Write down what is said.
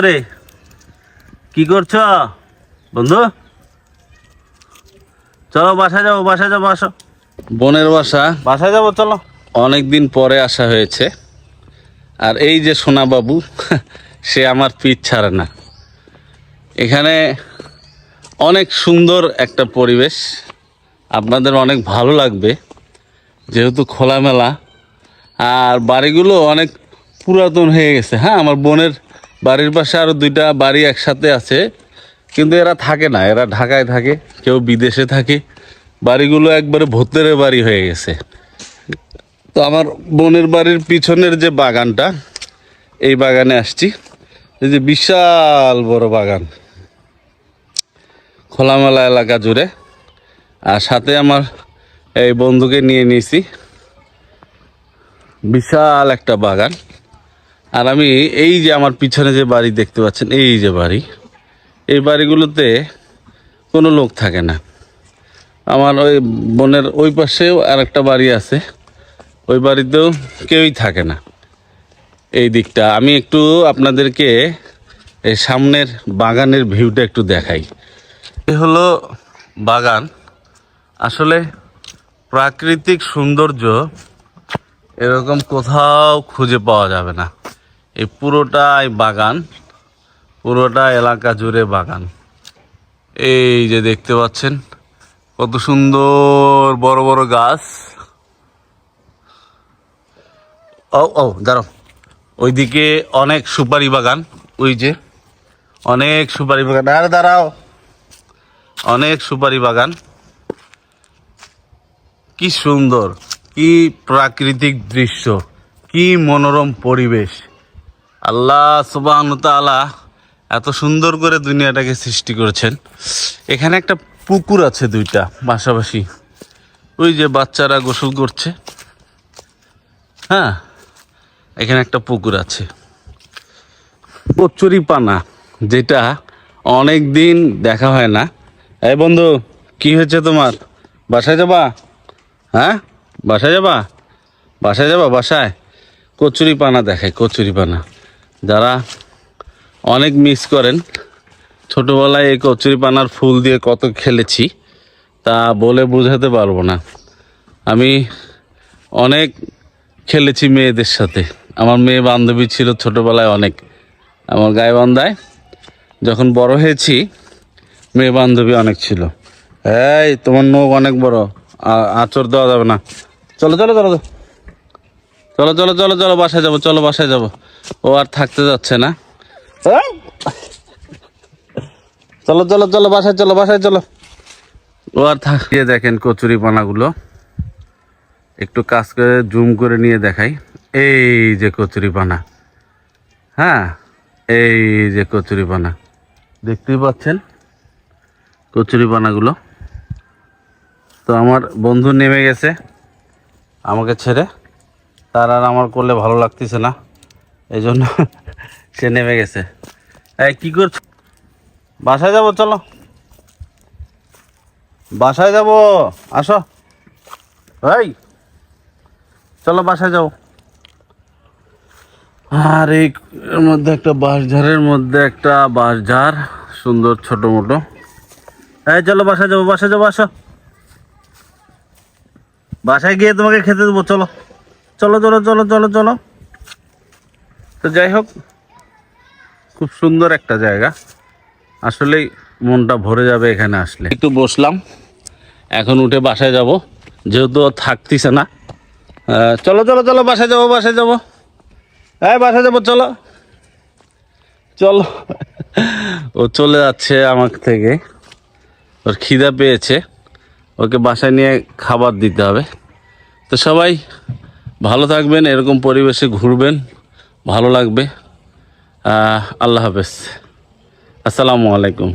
রে কি করছ? বন্ধু? চলো বাসায় যাব বাসায় যাব আসো। বোনের বাসা। বাসায় যাব চলো। অনেক দিন পরে আসা হয়েছে। আর এই যে সোনাবাবু সে আমার পিঠ ছাড়ে না। এখানে অনেক সুন্দর একটা পরিবেশ। আপনাদের অনেক ভালো লাগবে যেহেতু খোলামেলা। আর বাড়িগুলো অনেক পুরাতন হয়ে গেছে। হ্যাঁ আমার বোনের বাড়ির পাশে আরও দুইটা বাড়ি একসাথে আছে, কিন্তু এরা থাকে না, এরা ঢাকায় থাকে, কেউ বিদেশে থাকে। বাড়িগুলো একবারে ভূতের বাড়ি হয়ে গেছে। তো আমার বোনের বাড়ির পিছনের যে বাগানটা, এই বাগানে আসছি। এই যে বিশাল বড় বাগান। খোলামেলা এলাকা জুড়ে। আর সাথে আমার এই বন্ধুকে নিয়ে নিয়েছি। বিশাল একটা বাগান। আর আমি এই যে আমার পিছনে যে বাড়ি দেখতে পাচ্ছেন, এই যে বাড়ি, এই বাড়িগুলোতে কোনো লোক থাকে না। আমার ওই বোনের ওই পাশেও আর একটা বাড়ি আছে, ওই বাড়িতেও কেউই থাকে না। এই দিকটা আমি একটু আপনাদেরকে এই সামনের বাগানের ভিউটা একটু দেখাই। এ হলো বাগান। আসলে প্রাকৃতিক সৌন্দর্য এরকম কোথাও খুঁজে পাওয়া যাবে না। এই পুরোটাই বাগান পুরোটা এলাকা জুড়ে বাগান। এই যে দেখতে পাচ্ছেন, কত সুন্দর বড় বড় গাছ। ও ও, দাঁড়াও। ওইদিকে অনেক সুপারি বাগান, ওই যে অনেক সুপারি বাগান। আরে দাঁড়াও। অনেক সুপারি বাগান। কি সুন্দর, কি প্রাকৃতিক দৃশ্য, কি মনোরম পরিবেশ। আল্লাহ সুবাহ তাআলা এত সুন্দর করে দুনিয়াটাকে সৃষ্টি করেছেন। এখানে একটা পুকুর আছে দুইটা, পাশাপাশি। ওই যে বাচ্চারা গোসল করছে। হ্যাঁ এখানে একটা পুকুর আছে। কচুরি পানা, যেটা অনেক দিন দেখা হয় না। এই বন্ধু, কি হয়েছে তোমার? বাসায় যাবা? হ্যাঁ? বাসায় যাবা? বাসায় যাবা? বাসায়? কচুরি পানা দেখায় কচুরি পানা। যারা অনেক মিস করেন, ছোটোবেলায় এই কচুরি পানার ফুল দিয়ে কত খেলেছি, তা বলে বোঝাতে পারব না। আমি অনেক খেলেছি মেয়েদের সাথে। আমার মেয়ে বান্ধবী ছিল ছোটোবেলায় অনেক। আমার গায়ে বান্ধায় যখন বড় হয়েছি, মেয়ে বান্ধবী অনেক ছিল। এই, তোমার নখ অনেক বড়। আ- আঁচড় দেওয়া যাবে না। চলো চলো চলো। চলো চলো চলো চলো, বাসায় যাব, চলো, বাসায় যাব। ও আর থাকতে যাচ্ছে না। চলো চলো চলো বাসায় চলো বাসায় চলো। ও আর থাকিয়ে দেখেন কচুরি পানাগুলো। একটু কাজ করে জুম করে নিয়ে দেখাই। এই যে কচুরি পানা। হ্যাঁ এই যে কচুরি পানা। দেখতেই পাচ্ছেন কচুরি পানাগুলো। তো আমার বন্ধু নেমে গেছে আমাকে ছেড়ে। তার আর আমার করলে ভালো লাগতেছে না। এই জন্য সে নেমে গেছে। এই, কি করছ? বাসায় যাব, চলো। বাসায় যাব। আসো। এই, চলো বাসায় যাও আর এই এর মধ্যে একটা বাঁশঝাড়ের মধ্যে একটা বাঁশঝাড়, সুন্দর ছোট মোটো। এই, চলো বাসায় যাব বাসায় যাব, আসো। বাসায় গিয়ে তোমাকে খেতে দেবো, চলো। চলো চলো চলো চলো চলো। তো যাই হোক, খুব সুন্দর একটা জায়গা। আসলেই মনটা ভরে যাবে এখানে আসলে। একটু বসলাম। এখন উঠে বাসায় যাব। যেহেতু থাকতিছে না। চলো চলো চলো, বাসায় যাব বাসায় যাব। হ্যাঁ বাসায় যাব, চলো। চলো। ও চলে যাচ্ছে আমার থেকে। ওর খিদা পেয়েছে। ওকে বাসায় নিয়ে খাবার দিতে হবে। তো সবাই ভালো থাকবেন, এরকম পরিবেশে ঘুরবেন। ভালো লাগবে। আল্লাহ হাফেজ। আসসালামু আলাইকুম।